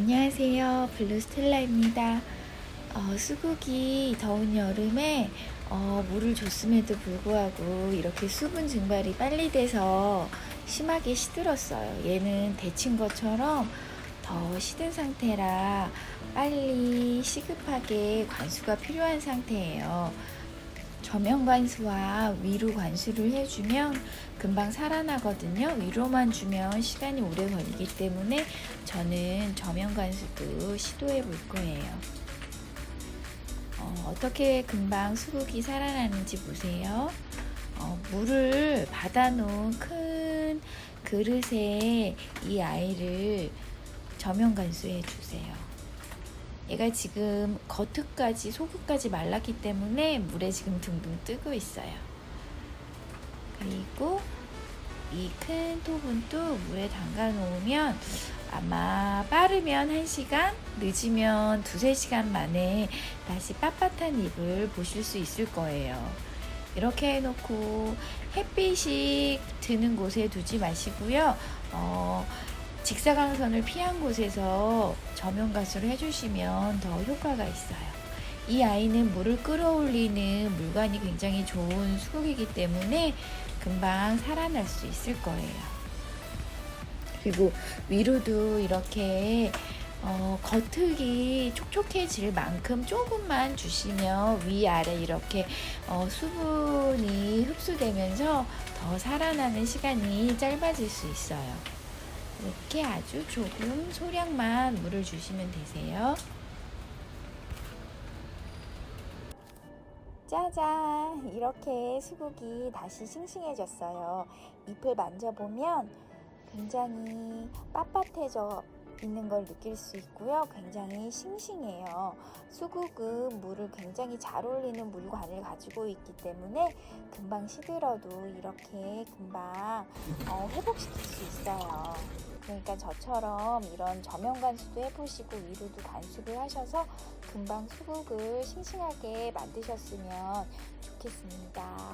안녕하세요. 블루스텔라입니다. 어, 수국이 더운 여름에 어, 물을 줬음에도 불구하고 이렇게 수분 증발이 빨리 돼서 심하게 시들었어요. 얘는 데친 것처럼 더 시든 상태라 빨리 시급하게 관수가 필요한 상태예요. 저면 관수와 위로 관수를 해주면 금방 살아나거든요. 위로만 주면 시간이 오래 걸리기 때문에 저는 저면 관수도 시도해 볼 거예요. 어, 떻게 금방 수국이 살아나는지 보세요. 어, 물을 받아놓은 큰 그릇에 이 아이를 저면 관수해 주세요. 얘가 지금 겉흙까지 속흙까지 말랐기 때문에 물에 지금 둥둥 뜨고 있어요. 그리고 이 큰 톱은 또 물에 담가 놓으면 아마 빠르면 1시간, 늦으면 2, 3시간 만에 다시 빳빳한 잎을 보실 수 있을 거예요. 이렇게 해놓고 햇빛이 드는 곳에 두지 마시고요. 어, 직사광선을 피한 곳에서 저면 가수를 해주시면 더 효과가 있어요. 이 아이는 물을 끌어올리는 물관이 굉장히 좋은 수국이기 때문에 금방 살아날 수 있을 거예요. 그리고 위로도 이렇게 어, 겉흙이 촉촉해질 만큼 조금만 주시면 위아래 이렇게 어, 수분이 흡수되면서 더 살아나는 시간이 짧아질 수 있어요. 이렇게 아주 조금 소량만 물을 주시면 되세요. 짜잔! 이렇게 수국이 다시 싱싱해졌어요. 잎을 만져보면 굉장히 빳빳해져 있는 걸 느낄 수 있고요. 굉장히 싱싱해요. 수국은 물을 굉장히 잘 올리는 물관을 가지고 있기 때문에 금방 시들어도 이렇게 금방 어, 회복시킬 수 있어요. 그러니까 저처럼 이런 저면 관수도 해보시고 위로도 관수를 하셔서 금방 수국을 싱싱하게 만드셨으면 좋겠습니다.